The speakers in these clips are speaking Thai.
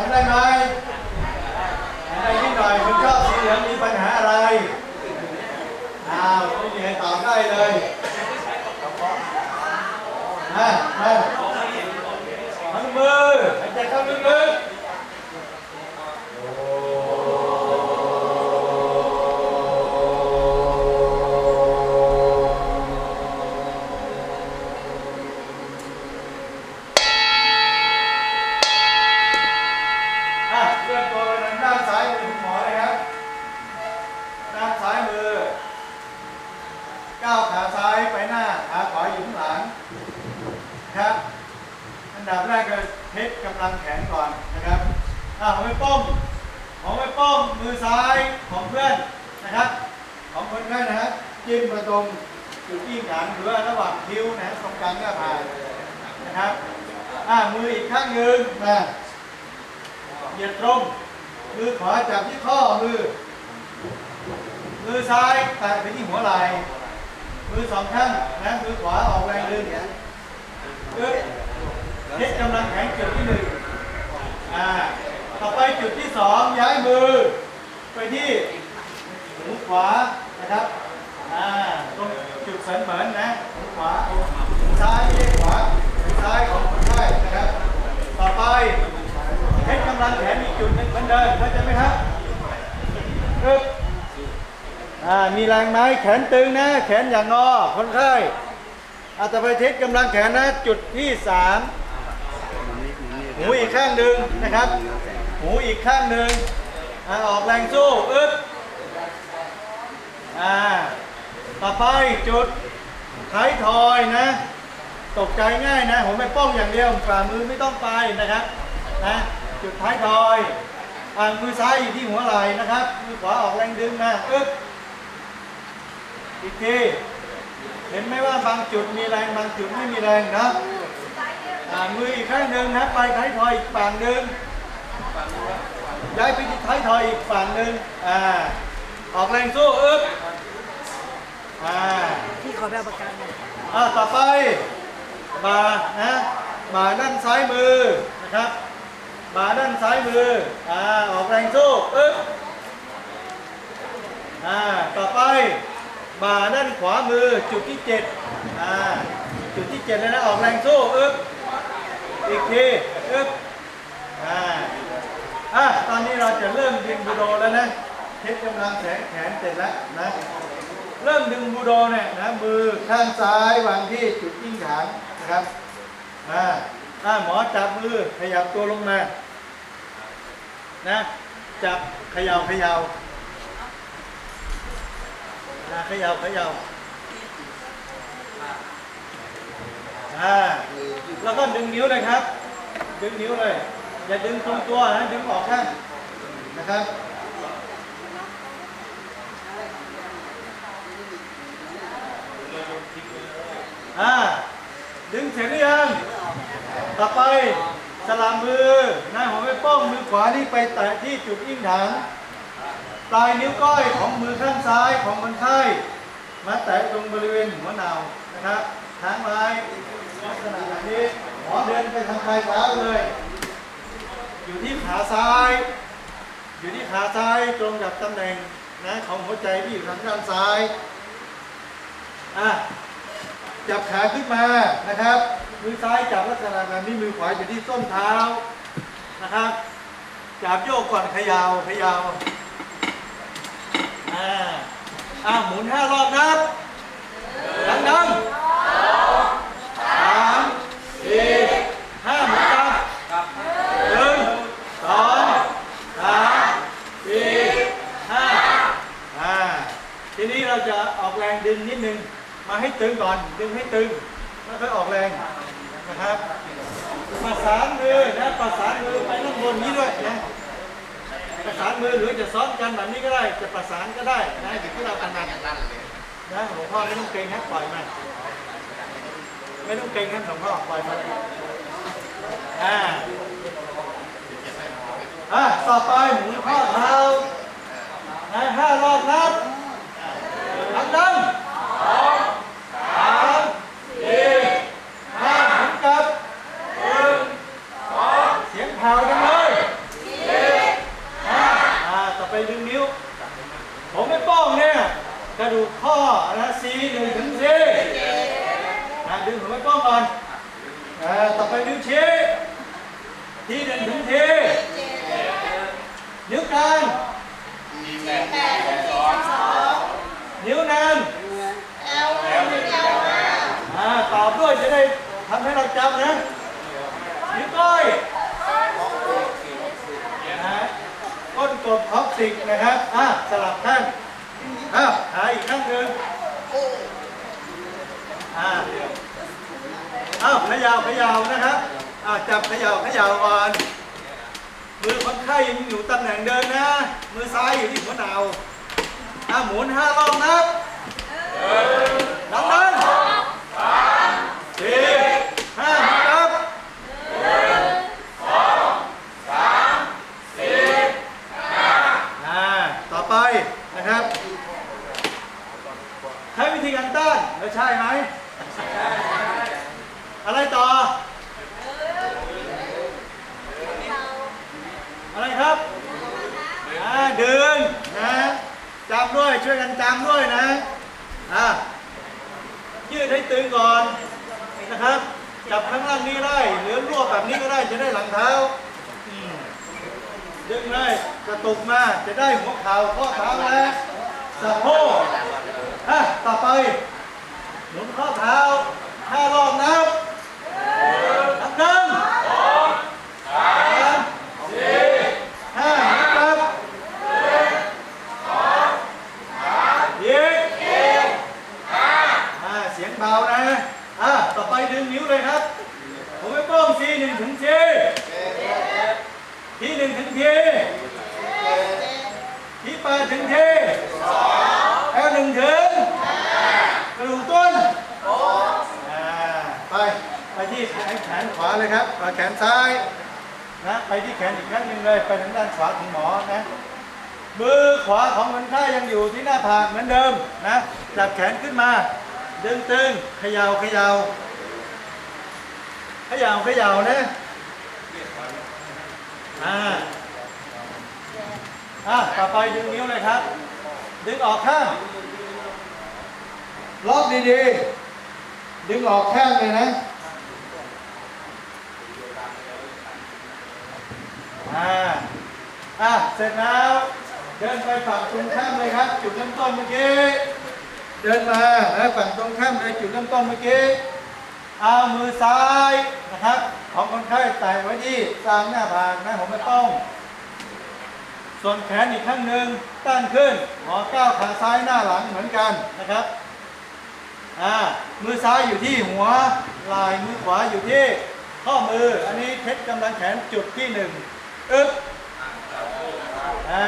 ทำได้ไหมทำได้นิดหน่อยคุณชอบสีเหลืองมีปัญหาอะไร อ้าวไม่มีใครตอบได้เลย ไปหน้าขาขวาอยู่ข้างหลังนะครับอันดับแรกก็เทสกำลังแขนก่อนนะครับอ่าของไม่ป้อมของไม่ป้อมมือซ้ายของเพื่อนนะครับ ของคนไข้นะครับจิ้มมาตรงจุดที่ขานหรือว่าระหว่างคิ้วนะตรงกลางหน้าผากนะครับอ่ามืออีกข้างหนึ่งนะเหยียดตรงมือขวาจับที่ข้อมือ มือซ้ายแตะไปที่หัวไหล่ มือสองข้างนะมือขวาออกแรงดึงปึ๊บเทสกำลังแขนจุดที่หนึ่งอ่าต่อไปจุดที่สองย้ายมือ ไปที่หูขวานะครับอ่าตรงจุดเสริมเหมือนนะหูขวาหูซ้ายไม่ใช่ขวาหูซ้ายของคนไข้นะครับ ต่อไปเทสกำลังแขนอีกจุดหนึ่งเหมือนเดิมเข้าใจไหมครับปึ๊บ อ่ามีแรงไหมแขนตึงนะ แขนอย่างงอคนไข้อาจจะไปเทสกำลังแขนนะ จุดที่สามหูอีกข้างหนึ่งนะครับ หูอีกข้างหนึ่งอ่าออกแรงสู้อึดอ่าต่อไปจุดท้ายทอยนะ ตกใจง่ายนะผมไม่ป้องอย่างเดียวฝ่ามือไม่ต้องไปนะครับนะจุดท้ายทอยอ่ามือซ้ายอยู่ที่หัวไหล่นะครับมือขวาออกแรงดึงนะอึด อีกทีเห็นไหมว่าบางจุดมีแรงบางจุดไม่มีแรงนะอ่ามืออีกข้างหนึ่งนะไปท้ายทอยอีกฝั่งหนึ่งย้ายไปที่ท้ายทอยอีกฝั่งหนึ่งอ่าออกแรงสู้อึ๊บอ่าพี่ขอแบบประกันหน่อยอ่าต่อไปบ่านะบ่าด้านซ้ายมือนะครับบ่าด้านซ้ายมืออ่าออกแรงสู้อึ๊บอ่าต่อไป บ่าด้านขวามือจุดที่เจ็ดอ่าจุดที่เจ็ดเลยนะออกแรงสู้อึ๊บอีกทีอึ๊บอ่าอะตอนนี้เราจะเริ่มดึงบูโดแล้วนะเทสกำลังแขนแขนเสร็จแล้วนะเริ่มดึงบูโดเนี่ยนะมือข้างซ้ายวางที่จุดยิ่งฐานนะครับอ่าอ่าหมอจับมือขยับตัวลงมานะจับเขย่าเขย่า อ่าเขย่าเขย่าอ่าแล้วก็ดึงนิ้วเลยครับ ดึงนิ้วเลย อย่าดึงตรงตัวนะดึงออกข้างนะครับอ่าดึงเสร็จหรือยังต่อไปสลับมือหน้าหัวไม่ป้องมือขวานี่ไปแตะที่จุดยิ่งถัง ปลายนิ้วก้อยของมือข้างซ้ายของคนไข้ มาแตะตรงบริเวณหัวเนานะครับทางไม้ลักษณะแบบนี้หมอเดินไปทางปลายเท้าเลย อยู่ที่ขาซ้าย อยู่ที่ขาซ้ายตรงกับตำแหน่งนะของหัวใจที่อยู่ทางด้านซ้ายอะจับขาขึ้นมานะครับ มือซ้ายจับลักษณะแบบนี้มือขวาอยู่ที่ส้นเท้านะครับจับโยกก่อนเขยาวขยาว อ่าอ่าหมุนห้ารอบนับดังดังสามสี่ห้าหมุนครับหนึ่งสองสามสี่ห้าอ่าทีนี้เราจะออกแรงดึงนิดนึง มาให้ตึงก่อน ดึงให้ตึงแล้วค่อยออกแรงนะครับประสานมือนะประสานมือไปข้างบนนี้ด้วยนะ ประสานมือหรือจะซ้อนกันแบบนี้ก็ได้ จะประสานก็ได้นะอยู่ที่เราถนัดนะหลวงพ่อไม่ต้องเกรงนะปล่อยมันไม่ต้องเกรงนะหลวงพ่อปล่อยมันอ่าอะต่อไปหมุนข้อเท้านะห้ารอบนับนับดัง กระดูกข้อนะซีหนึ่งถึงซีดึงหัวก้องก่อนต่อไปนิ้วชี้ทีหนึ่งถึงทีนิ้วกลางนิ้วนางตอบด้วยจะได้ทำให้เราจำนะนิ้วก้อยก้นกบมท็อปสิกนะครับอะสลับท่าน อ้าวหาอีกข้างหนึ่งอ่าอ้าวขยาวขยาวนะครับอ่าจับขยาวขยาวอ่อน มือคนไข้ยังอยู่ตำแหน่งเดินนะ มือซ้ายอยู่ที่หัวเนาอ่าหมุนห้ารอบนับนับนั้นสี่ห้านับอ่าต่อไปนะครับ ใช้วิธีการต้านแล้วใช่ไหม อะไรต่อ อะไรครับอ่าดึงนะจำด้วยช่วยกันจำด้วยนะอ่ายืดให้ตึงก่อนนะครับ จับข้างล่างนี้ได้หรือรวบแบบนี้ก็ได้จะได้หลังเท้าอืม ดึงเลยกระตุกมาจะได้หัวเข่าข้อเท้าและสะโพกอะต่อไปหมุนข้อเท้าห้ารอบนับนับหนึ่งสองสามสี่ห้านับอีกอ่าเสียงเบานะอะต่อไปดึงนิ้วเลยครับผมไม่ป้องทีหนึ่งถึงที ทีหนึ่งถึงทีทีแปดถึงทีแอลหนึ่งถึงกระดูกต้นอ่าไปไปที่แขนขวาเลยครับไปแขนซ้ายนะไปที่แขนอีกครั้งหนึ่งเลยไปทางด้านขวาของหมอนะมือขวาของคนไข้ยังอยู่ที่หน้าผากเหมือนเดิมนะจับแขนขึ้นมาดึงตึงเขยา่าเขยา่าเขยา่าเขย่านะ อ่าอะต่อไปดึงนิ้วเลยครับ ดึงออกข้างล็อกดีๆ ดึงออกข้างเลยนะอ่าอะเสร็จแล้ว เดินไปฝั่งตรงข้ามเลยครับ จุดเริ่มต้นเมื่อกี้ เดินมาแล้วฝั่งตรงข้ามเลยจุดเริ่มต้นเมื่อกี้ เอามือซ้ายนะครับ ของคนไข้แตะไว้ที่กลางหน้าผากนะผมไม่ต้อง ส่วนแขนอีกข้างหนึ่งตั้งขึ้นหมอก้าวขาซ้ายหน้าหลังเหมือนกันนะครับอ่ามือซ้ายอยู่ที่หัวไหล่มือขวาอยู่ที่ข้อมือ อันนี้เพชรกำลังแขนจุดที่หนึ่งอึ๊บอ่า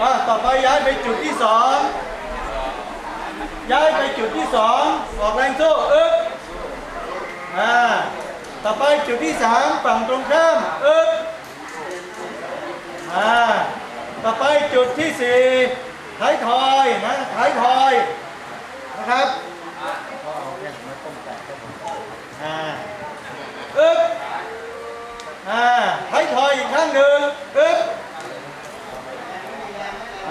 อ่าต่อไปย้ายไปจุดที่สองย้ายไปจุดที่สองออกแรงโซ่อึ๊บอ่า ต่อไปจุดที่สามฝั่งตรงข้ามอึ๊บอ่าต่อไปจุดที่สี่ท้ายทอยนะท้ายทอยนะครับอ่าอึ๊บอ่าท้ายทอยอีกครั้งหนึ่งอึ๊บ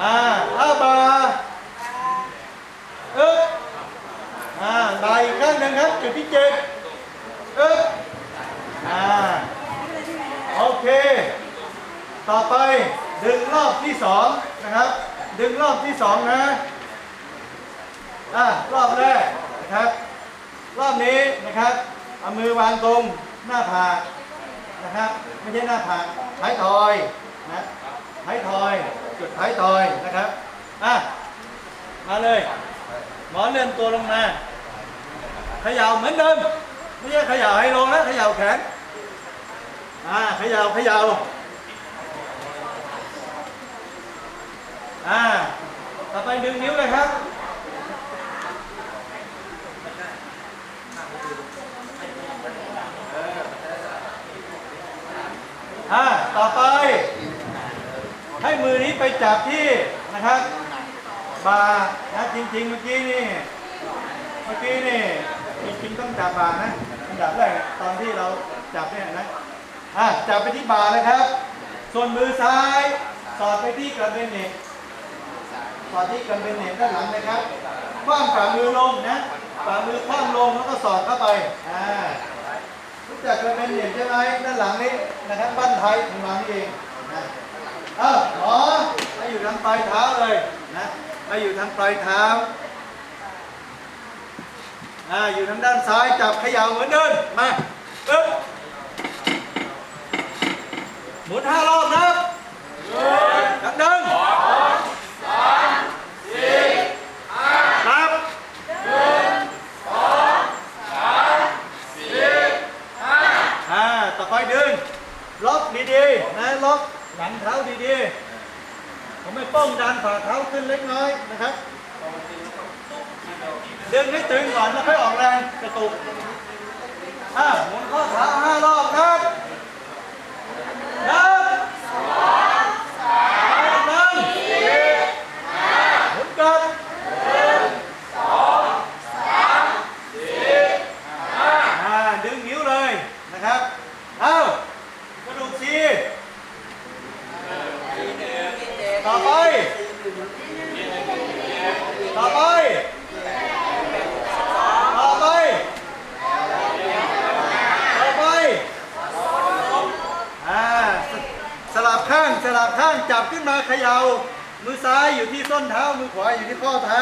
อ่าอ้าบาอึ๊บอ่าบาอีกครั้งหนึ่งครับจุดที่เจ็ดอึ๊บ อ่าโอเค ต่อไปดึงรอบที่สองนะครับ ดึงรอบที่สองนะอ่ารอบแรกนะครับ รอบนี้นะครับเอามือวางตรงหน้าผากนะครับ ไม่ใช่หน้าผากท้ายทอยนะท้ายทอย จุดท้ายทอยนะครับอะมาเลย หมอนเลื่อนตัวลงมาเขย่าเหมือนเดิมไม่ใช่เขย่าให้ลงนะเขย่าแขน อ่าเขย่าเขย่าอ่าต่อไปดึงนิ้วเลยครับอ่าต่อไป ให้มือนี้ไปจับที่นะครับบาร์นะจริงๆเมื่อกี้นี่เมื่อกี้นี่จริงๆต้องจับบาร์นะอันดับแรกตอนที่เราจับเนี่ยนะ อ่าจับไปที่บ่าร์เลยครับ ส่วนมือซ้าย สอดไปที่กระเบนเน็ตสอดที่กระเบนเน็ตด้านหลังนะครับ คว้างฝ่ามือลงนะฝ่ามือคว้างลงแล้วก็สอดเข้าไป อ่า รู้จักกันเป็นเหรียญใช่ไหมด้านหลังนี้นะครับ บ้านไทยของเรานี่เองนะเออหมอมาอยู่ทางปลายเท้าเลยนะมาอยู่ทางปลายเท้าอ่า อยู่ทางด้านซ้ายจับเขย่าเหมือนเดิมมาปึ๊บ หมุนห้ารอบนะครับดังดึงครับอ่ห้าต่อไปดึงล็อกดีๆนะล็อกหลังเท้าดีๆผมไม่ป้องดันฝ่าเท้าขึ้นเล็กน้อยนะครับดึงให้ตึงก่อนแล้วค่อยออกแรงกระตุกอะหมุนข้อเท้าห้ารอบครับ หนึ่งสองสามหนึ่งสี่หมุนกลับหนึ่งสองสามสี่ห้าอ่าดึงนิ้วเลยนะครับ เอ้ากระดูกซีต่อไป ต่อไป ต่อไป ต่อไป อ่า สสลับข้าง สลับข้าง จับขึ้นมาเขย่า มือซ้ายอยู่ที่ส้นเท้า มือขวาอยู่ที่ข้อเท้า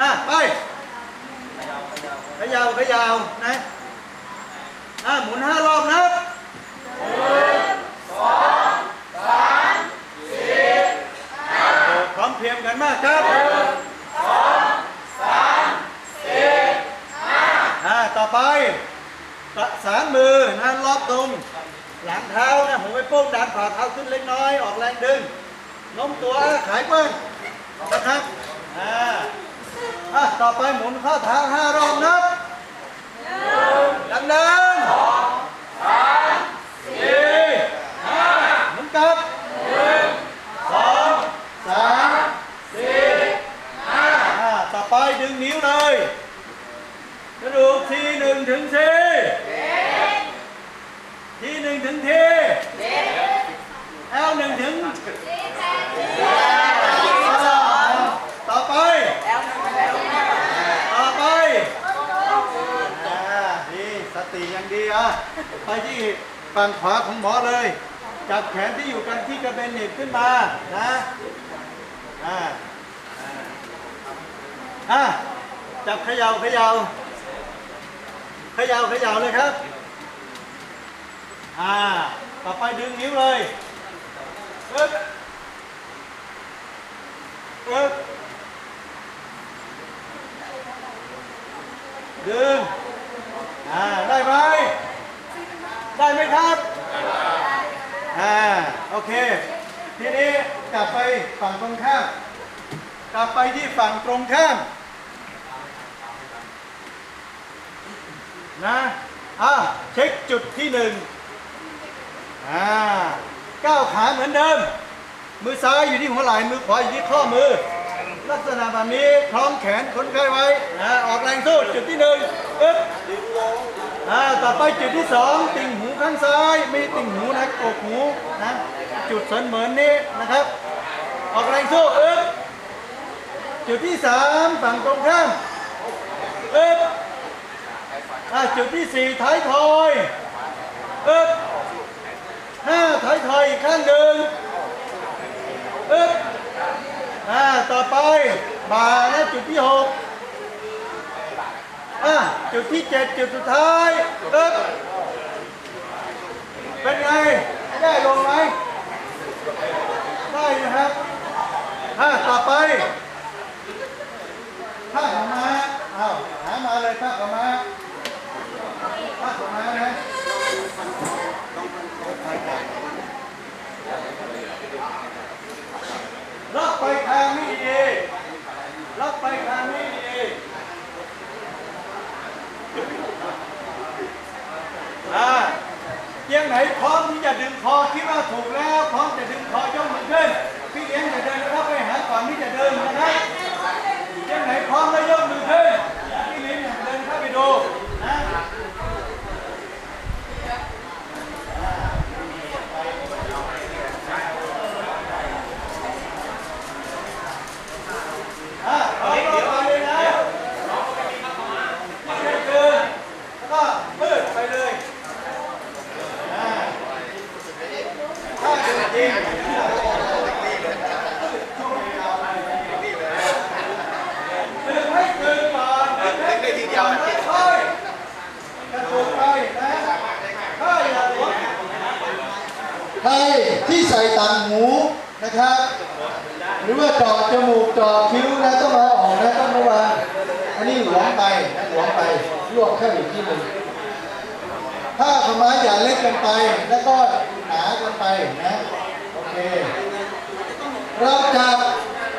อะ ไป เขย่าเขย่านะ อะหมุนห้ารอบนับหนึ่งสองสามสี่ห้าพร้อมเพรียงกันมากครับอ่าต่อไป ประสานมือนะรอบตรง หลังเท้านะผมไปโป้งดันฝ่าเท้าขึ้นเล็กน้อย ออกแรงดึงโน้มตัวขายเปิ้ลนะครับอ่าอะต่อไปหมุนข้อเท้าห้ารอบนับดังดังสองสามสี่ห้าหมุนกลับหนึ่งสองสามสี่ห้าอ่าต่อ ไปดึงนิ้วเลยกระดูกทีหนึ่งถึงทีทีหนึ่งถึงทีแอลหนึ่งถึงต่อไปต่อไปอ่าดีสติยังดีอะไปที่ฝั่งขวาของหมอเลย จับแขนที่อยู่กันที่กระเบนหนีบขึ้นมานะอ่า อ่าจับเขย่าเขย่าเขย่าเขย่าเลยครับ อ่า ต่อไปดึงนิ้วเลยปึ๊บปึ๊บดึง อ่า ได้ไหม ได้ไหมครับ อ่า โอเค ทีนี้กลับไปฝั่งตรงข้าม กลับไปที่ฝั่งตรงข้าม นะอะเช็คจุดที่หนึ่งอ่าก้าวขาเหมือนเดิม มือซ้ายอยู่ที่หัวไหล่มือขวาอยู่ที่ข้อมือ ลักษณะแบบนี้คล้องแขนคนไข้ไว้นะออกแรงสู้จุดที่หนึ่งปึ๊บอ่าต่อไปจุดที่สองติ่งหูข้างซ้ายม่ติ่งหูนะกกหูนะจุดเสนเหมือนนี้นะครับ ออกแรงสู้อึ๊บจุดที่สามฝั่งตรงข้ามอึ๊บ อ่าจุดที่สี่ท้ายทอยอึ๊บห้าท้ายทอยอีกข้างหนึ่งอึ๊บอ่าต่อไปบ่าและจุดที่หกอ่าจุดที่เจ็ดจุดสุดท้ายอึ๊บเป็นไงได้ลงไหมได้นะครับอ่าต่อไปผ้าขาวม้าอ้าวหามาเลยผ้าขาวม้า ผ้าขาวม้านะ ล็อกไปทางนี้ดีล็อกไปทางนี้ดีอ่าเตียงไหนพร้อมที่จะดึงคอคิดว่าถูกแล้วพร้อมจะดึงคอยกมือขึ้นพี่เลี้ยงจะเดินเข้าไปหาก่อนที่จะเดินนะครับเตียงไหนพร้อมแล้วยกมือขึ้นพี่เลี้ยงจะเดินเข้าไปดูนะ อะเอาเข้าไปเลยนะไม่ใช่เกินแล้วก็มืดไปเลย ริงช่วงเวลามันดึงให้ตึงก่อนดึงให้ตึงก่อนค่อยๆกระตุกไปนะค่อยๆอย่าหลวม ใครที่ใส่ต่างหูนะครับ หรือว่าเจาะจมูกเจาะคิ้วนะต้องมาออกนะต้องระวังอันนี้หลวมไปนะ หลวมไปลวกแค่อีกที่หนึ่งถ้าขม้าอย่าเล็กเกินไป แล้วก็หนาเกินไปนะโอเค เราจับ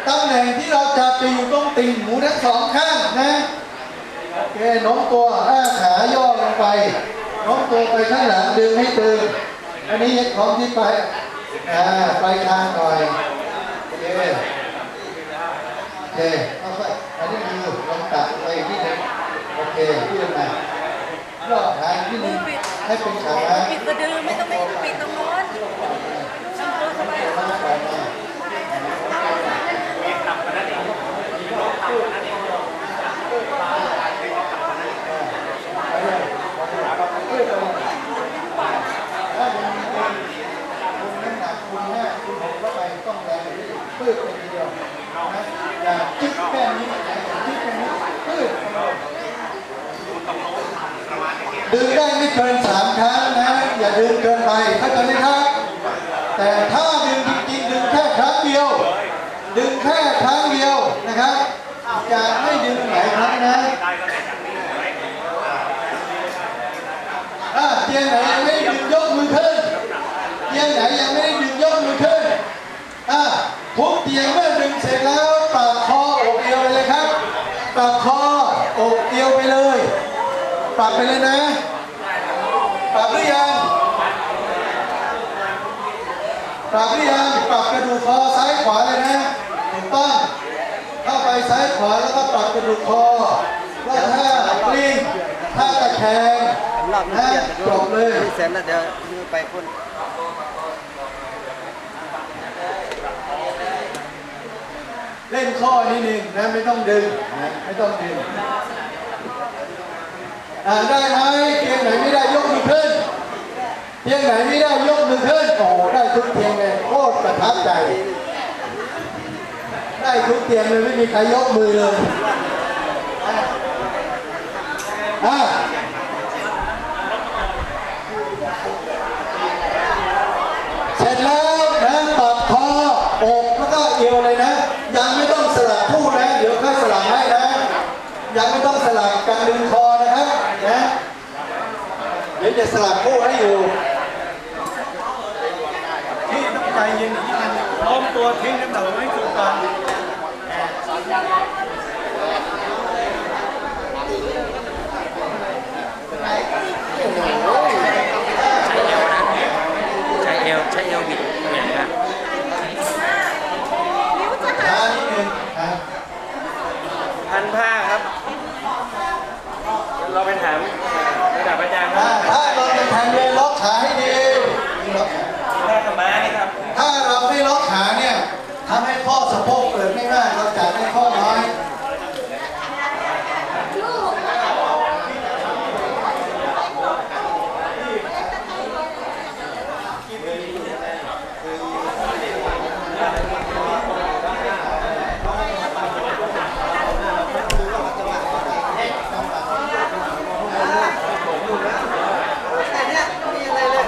ตำแหน่งที่เราจับจะอยู่ตรงติ่งหูทั้งสองข้างนะโอเคน้มตัวอ้าขาย่อลงไป น้มตัวไปข้างหลังดึงให้ตึงอันนี้ของที่ไปอ่าไปลายคางหน่อยโอเคโอเค ที่ยังมาย่อขางที่หนึ่งให้เป็นขาปิดกระดือไม่ต้องไม่ปิดตรงโน้นทำตัวสบาย ข้างขวามา ถ้าคุณมีคุณคุณน้ำหนักคุณห้าคุณหกเข้าไปต้องแรงปื้ดไปทีเดียวนะอย่าจิ๊กแค่นี้อย่าจิ๊กแค่นี้ปื้ดดึงได้ไม่เกินสามครั้งนะ อย่าดึงเกินไปเข้าใจไหมครับ แต่ถ้าดึงจริงๆดึงแค่ครั้งเดียว ดึงแค่ครั้งเดียวนะครับอย่าไม่ดึงหลายครั้งนะ อ่าเตียงไหนยังไม่ได้ดึงยกมือขึ้นเตี ยงไหนยังไม่ได้ดึงยกมือขึ้นอ่าทุกเตียงเมื่อดึงเสร็จแล้วปรับคออกเอวไปเลยครับปรับคออกเอวไปเลยปรับไปเลยนะปรับหรือยังปรับหรือยังปรับกระดูกคอซ้ายขวาเลยนะถูกต้องเข้าไปซ้ายขวาแล้วก็ปรับกระดูกคอแล้วถ้ากลิ้งถ้าตะแคงรอบนี้นะเปลี่ยนจะจดูบเลยที่เสร็จแล้วเดี๋ยวมือไปพ่น เล่นข้อนิดนึงนะไม่ต้องดึงนะไม่ต้องดึงอ่าได้ไหมเตียงไหนไม่ได้ยกมือขึ้นเตียงไหนไม่ได้ยกมือขึ้นโอ้ได้ทุกเตียงเลยโคตรประทับใจ ได้ทุกเตียงเลยไม่มีใครยกมือเลยอะเสร็จแล้วนะปรับคออกแล้วก็เอวเลยนะ ยังไม่ต้องสลับคู่นะ เดี๋ยวค่อยสลับให้นะ ยังไม่ต้องสลับการดึงคอนะครับนะเดี๋ ยวจะสลับคู่ให้อยู่ที่ต้องใจเย็นอย่างนี้มันโน้มตัวทิ้งน้ำหนักไว้สุดก่อนใช้เอวใช้เอวบิดเหมือนกันช้านิดนึงนะพันผ้าครับเดี๋ยวเราไปถาม ระดับอาจารย์ครับถ้าเราจะแทงเลยล็อกขาให้ดีล็อกขาผ้าขม้านี่ครับถ้าเราไม่ล็อกขาเนี่ยทำให้ข้อสะโพกเปิดไม่มากเราจัดให้ข้อน้อย แต่เนี้ยไม่มีอะไรเลย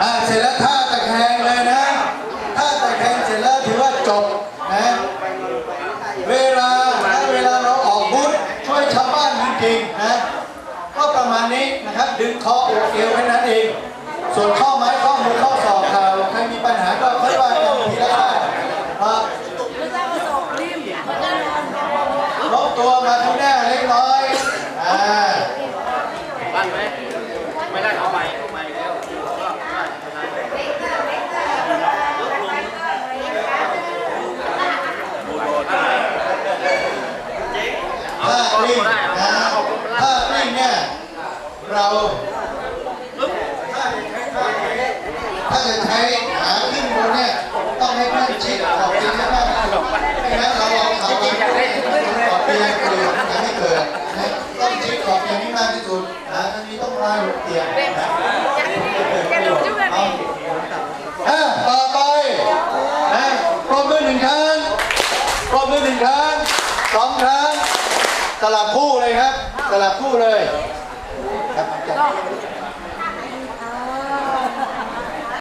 อ่าเสร็จแล้วท่าตะแคงเลยนะท่าตะแคงเสร็จแล้วถือว่าจบนะเวลาถ้าเวลาเราออกบูธช่วยชาวบ้านจริงๆนะก็ประมาณนี้นะครับดึงคออกเอวแค่นั้นเอง ส่วนข้อไม้ข้อมือข้อศอกเราใครมีปัญหาก็ค่อยว่ากันทีละได้ครับ หรือจะเอาศอกริมมันจะนอน ลบตัวมาข้างหน้าเล็กน้อยอ่า บ้านไหมไม่ได้เอาไปเอาไปแล้ว ถ้าปิ้งนะถ้าปิ้งเนี่ยเราถ้าจะใช้ขาขึ้นบนเนี่ยต้องให้เพื่อนชิดขอบเตียงให้มากที่สุดไม่งั้นเราเอาขาไปขอบเตียงเกิดอย่าให้เกิดนะต้องชิดขอบเตียงให้มากที่สุดนะอันนี้ต้องลายหัวเตียงนะเลยนี่อะต่อไปนะปรบมือหนึ่งครั้งปรบมือหนึ่งครั้งสองครั้ง สลับคู่เลยครับ สลับคู่เลย